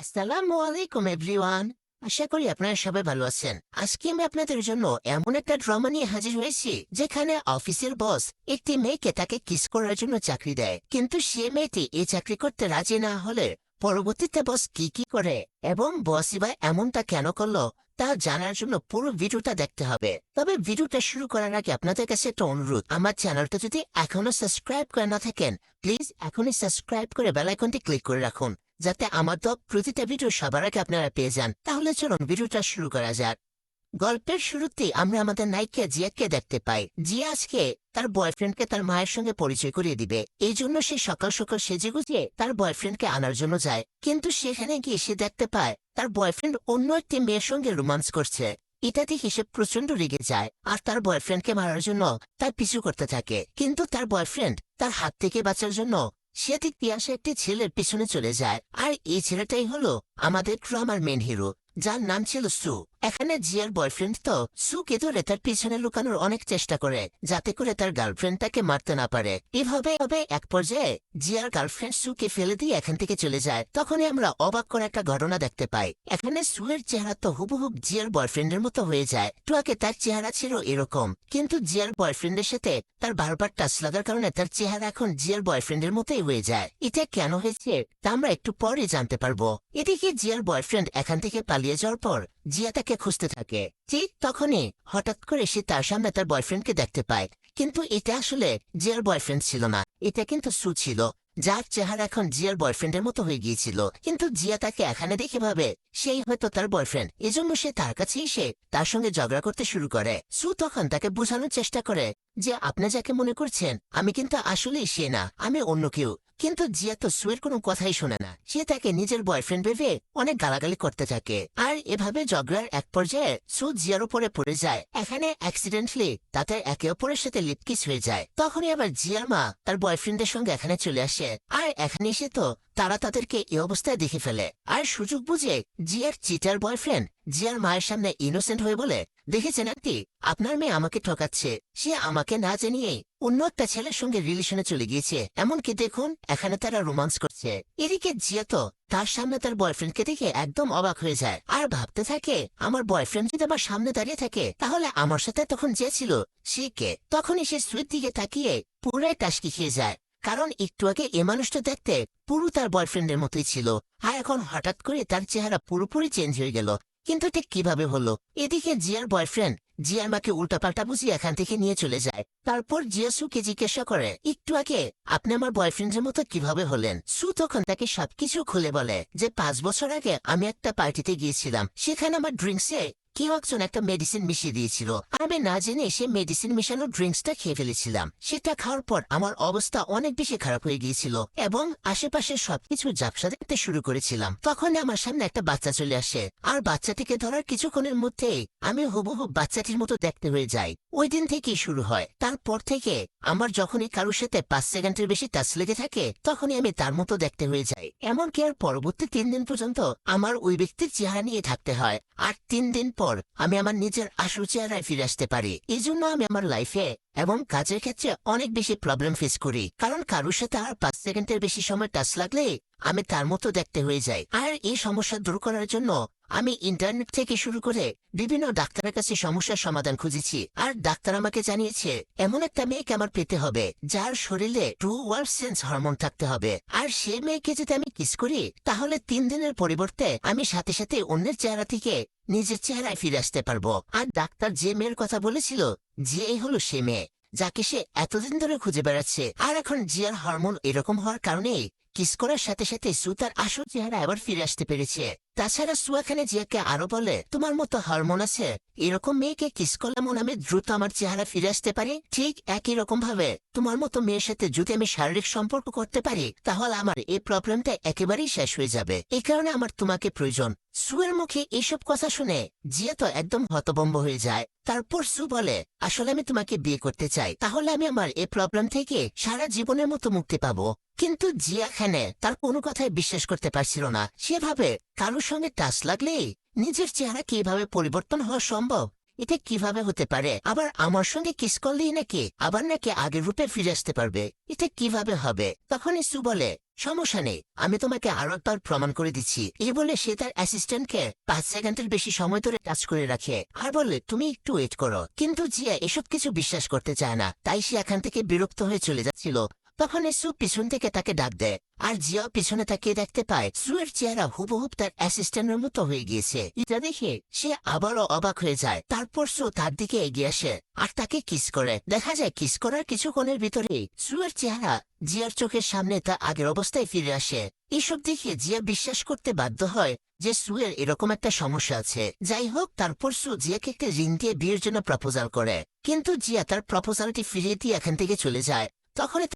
আসসালামু আলাইকুম, এভরিওয়ান। আশা করি আপনারা সবাই ভালো আছেন। আজকে আমি আপনাদের জন্য এমন একটা ড্রামা নিয়ে হাজির হয়েছি, যেখানে অফিসের বস একটি মেয়েকে তাকে কিস করার জন্য চাকরি দেয়। কিন্তু সে মেয়েটি এই চাকরি করতে রাজি না হলে পরবর্তীতে বস কি কি করে এবং বসই বা এমনটা কেন করল, তা জানার জন্য পুরো ভিডিওটা দেখতে হবে। তবে ভিডিওটা শুরু করার আগে আপনাদের কাছে একটা অনুরোধ। আমার চ্যানেলটা যদি এখনও সাবস্ক্রাইব করে না থাকেন, প্লিজ এখনই সাবস্ক্রাইব করে বেলাইকনটি ক্লিক করে রাখুন। যাতে আমার তো প্রতিটা ভিডিও সবার আগে আপনারা পেয়ে যান। তাহলে চলুন ভিডিওটা শুরু করা যাক। গল্পের শুরুতে আমরা আমাদের নায়িকা জিয়াকে দেখতে পাই। জিয়া আজকে তার বয়ফ্রেন্ডকে তার মায়ের সঙ্গে পরিচয় করিয়ে দিবে। এই জন্য সে সকাল সকাল সেজে গুজিয়ে তার বয়ফ্রেন্ডকে আনার জন্য যায়। কিন্তু সেখানে গিয়ে সে দেখতে পায়, তার বয়ফ্রেন্ড অন্য একটি মেয়ের সঙ্গে রোমান্স করছে। এটা দেখে সে প্রচণ্ড রেগে যায় আর তার বয়ফ্রেন্ডকে মারার জন্য তার পিছু করতে থাকে। কিন্তু তার বয়ফ্রেন্ড তার হাত থেকে বাঁচার জন্য সে ঠিক পিয়াসা একটি ছেলের পিছনে চলে যায়। আর এই ছেলেটাই হলো আমাদের ড্রামার মেন হিরো যার নাম ছিল সু। এখানে জিয়ার বয়ফ্রেন্ড তো সুকে ধরে তার পিছনে লুকানোর অনেক চেষ্টা করে, যাতে করে তার গার্লফ্রেন্ড তাকে মারতে না পারে। এভাবে হবে এক পর্যায়ে জিয়ার গার্লফ্রেন্ড সুকে ফেলে দিয়ে এখান থেকে চলে যায়। তখনই আমরা অবাক করে একটা ঘটনা দেখতে পাই। এখানে সুয়ের চেহারা তো হুবহুব জিয়ার বয়ফ্রেন্ডের মতো হয়ে যায়। টুয়াকে তার চেহারা ছিল এরকম, কিন্তু জিয়ার বয়ফ্রেন্ডের সাথে তার বারবার টাচ লাগার কারণে তার চেহারা এখন জিয়ার বয়ফ্রেন্ডের মতোই হয়ে যায়। এটা কেন হয়েছে, তা আমরা একটু পরে জানতে পারব। এদিকে জিয়ার বয়ফ্রেন্ড এখান থেকে পালিয়ে যাওয়ার পর জিয়া তাকে খুঁজতে থাকে। ঠিক তখনই হঠাৎ করে সে তার সামনে তার বয়ফ্রেন্ডকে দেখতে পায়। কিন্তু এটা আসলে জিয়ার বয়ফ্রেন্ড ছিল না। এটা কিন্তু সু ছিল। যার চেহারা এখন জিয়ার বয়ফ্রেন্ডের মতো হয়ে গিয়েছিল। কিন্তু জিয়া তাকে এখানে দেখে ভাবে, সেই হয়তো তার বয়ফ্রেন্ড। এজন্য সে তার কাছে এসে তার সঙ্গে ঝগড়া করতে শুরু করে। সু তখন তাকে বোঝানোর চেষ্টা করে যে, আপনি যাকে মনে করছেন, আমি কিন্তু আসলেই সে না, আমি অন্য কেউ। কিন্তু জিয়া তো সুয়ের কোনো কথাই শোনে না। সে তাকে নিজের বয়ফ্রেন্ড ভেবে অনেক গালাগালি করতে থাকে। আর এভাবে ঝগড়ার এক পর্যায়ে সু জিয়ার উপরে পড়ে যায়। এখানে অ্যাক্সিডেন্টলি তাতে একে অপরের সাথে লিপকিস হয়ে যায়। তখনই আবার জিয়ার মা তার বয়ফ্রেন্ডের সঙ্গে এখানে চলে আসে। আর এখানে এসে তো তারা তাদেরকে এই অবস্থায় দেখে ফেলে। আর সুযোগ বুঝে জিয়ার চিটার বয়ফ্রেন্ড জিয়ার মায়ের সামনে ইনোসেন্ট হয়ে বলে, দেখেছেন আন্টি, আপনার মেয়ে আমাকে ঠকাচ্ছে। সে আমাকে না জানিয়ে অন্য একটা ছেলের সঙ্গে রিলেশনে চলে গিয়েছে। এমনকি দেখুন, এখানে তারা রোমান্স করছে। এদিকে জিয়া তো তার সামনে তার বয়ফ্রেন্ডকে দেখে একদম অবাক হয়ে যায়। আর ভাবতে থাকে, আমার বয়ফ্রেন্ড যদি আমার সামনে দাঁড়িয়ে থাকে, তাহলে আমার সাথে তখন যে ছিল, সে কে? তখনই সে সুইট দিকে তাকিয়ে পুরাই টাসকি খেয়ে যায়। কারণ একটু আগে এ মানুষটা দেখতে পুরো তার বয়ফ্রেন্ডের মতোই ছিল। আর এখন হঠাৎ করে তার চেহারা পুরোপুরি চেঞ্জ হয়ে গেল। কিন্তু ঠিক কীভাবে হলো? এদিকে জিয়ার বয়ফ্রেন্ড জিয়ার মাকে উল্টাপাল্টা বুঝিয়ে এখান থেকে নিয়ে চলে যায়। তারপর জিয়া সুকে জিজ্ঞাসা করে, একটু আগে আপনি আমার বয়ফ্রেন্ডের মতো কীভাবে হলেন? সু তখন তাকে সবকিছু খুলে বলে যে, পাঁচ বছর আগে আমি একটা পার্টিতে গিয়েছিলাম। সেখানে আমার ড্রিঙ্কসে কেউ একজন একটা মেডিসিন মিশিয়ে দিয়েছিল আমি না জেনে সে মেডিসিন মিশানো ড্রিঙ্কসটা খেয়ে ফেলেছিলাম সেটা খাওয়ার পর আমার অবস্থা অনেক বেশি খারাপ হয়ে গিয়েছিল এবং আশেপাশে সবকিছু জাপসা দেখতে শুরু করেছিলাম তখন আমার সামনে একটা বাচ্চা চলে আসে আর বাচ্চাটিকে ধরার কিছুক্ষণের মধ্যেই আমি হুবহু বাচ্চাটির মতো দেখতে হয়ে যাই ওই দিন থেকেই শুরু হয় তারপর থেকে আমার যখনই কারোর সাথে পাঁচ সেকেন্ডের বেশি টাচ লেগে থাকে তখনই আমি তার মতো দেখতে হয়ে যাই এমনকি আর পরবর্তী তিন দিন পর্যন্ত আমার ওই ব্যক্তির চেহারা নিয়ে থাকতে হয় আর তিন দিন পর আমি আমার নিজের আসল চেহারায় ফিরে আসতে পারি। এই জন্য আমি আমার লাইফে এবং কাজের ক্ষেত্রে অনেক বেশি প্রবলেম ফেস করি। কারণ কারোর সাথে আর পাঁচ সেকেন্ডের বেশি সময় টাচ লাগলে আমি তার মতো দেখতে হয়ে যাই। আর এই সমস্যা দূর করার জন্য আমি ইন্টারনেট থেকে শুরু করে বিভিন্ন ডাক্তারের কাছে সমস্যার সমাধান খুঁজেছি। আর ডাক্তার আমাকে জানিয়েছে, এমন একটা মেয়েকে আমার পেতে হবে, যার শরীরে টু ওয়ার্ড সেন্স হরমোন থাকতে হবে। আর সে মেয়েকে যদি আমি কিস করি, তাহলে তিন দিনের পরিবর্তে আমি সাথে সাথে অন্যের চেহারা থেকে নিজের চেহারায় ফিরে আসতে পারব। আর ডাক্তার যে মেয়ের কথা বলেছিল, যে এই হলো সে মেয়ে, যাকে সে এতদিন ধরে খুঁজে বেড়াচ্ছে। আর এখন জিয়ার হরমোন এরকম হওয়ার কারণে কিস করার সাথে সাথে সু তার আসল চেহারা আবার ফিরে আসতে পেরেছে। তাছাড়া সুয়াখানে জিয়াকে আরও বলে, তোমার মতো হরমোন আছে, এরকম মেয়েকে কিস করলাম আমি দ্রুত আমার চেহারা ফিরে আসতে পারি। ঠিক একই রকম ভাবে, তোমার মতো মেয়ের সাথে যদি আমি শারীরিক সম্পর্ক করতে পারি, তাহলে আমার এই প্রবলেমটা একেবারেই শেষ হয়ে যাবে। এই কারণে আমার তোমাকে প্রয়োজন। সুয়ের মুখে এইসব কথা শুনে জিয়া তো একদম হতবম্ব হয়ে যায়। তারপর সু বলে, আসলে আমি তোমাকে বিয়ে করতে চাই। তাহলে আমি আমার এই প্রবলেম থেকে সারা জীবনের মতো মুক্তি পাবো। কিন্তু জিয়া খানে তার কোনো কথায় বিশ্বাস করতে পারছিল না। সেভাবে কারোর সঙ্গে টাচ লাগলে নিজের চেহারা কীভাবে পরিবর্তন হওয়া সম্ভব? এটা কীভাবে হতে পারে? আবার আমার সঙ্গে কিস করলেই নাকি আবার নাকি আগের রূপে ফিরে আসতে পারবে? এটা কীভাবে হবে? তখনই সু বলে, সমস্যা নেই, আমি তোমাকে আরও একবার প্রমাণ করে দিচ্ছি। এই বলে সে তার অ্যাসিস্ট্যান্টকে পাঁচ সেকেন্ডের বেশি সময় ধরে কাজ করে রাখে আর বলে, তুমি একটু ওয়েট করো। কিন্তু জিয়া এসব কিছু বিশ্বাস করতে চায় না, তাই সে এখান থেকে বিরক্ত হয়ে চলে যাচ্ছিল। তখন সু পিছন থেকে তাকে ডাক দেয়। আর জিয়া পিছনে তাকিয়ে দেখতে পায় সুয়ের চেহারা হুবহুব তার অ্যাসিস্ট্যান্টের মতো হয়ে গিয়েছে। এটা দেখে সে আবারও অবাক হয়ে যায়। তারপর সু তার দিকে এগিয়ে আসে আর তাকে কিস করে। দেখা যায় কিস করার কিছুক্ষণের ভিতরেই সুয়ের চেহারা জিয়ার চোখের সামনে তা আগের অবস্থায় ফিরে আসে। এসব দেখে জিয়া বিশ্বাস করতে বাধ্য হয় যে সুয়ের এরকম একটা সমস্যা আছে। যাই হোক, তারপর সু জিয়াকে একটা ঋণ দিয়ে বিয়ের জন্য প্রপোজাল করে। কিন্তু জিয়া তার প্রপোজালটি ফিরিয়ে দিয়ে এখান থেকে চলে যায়। তখন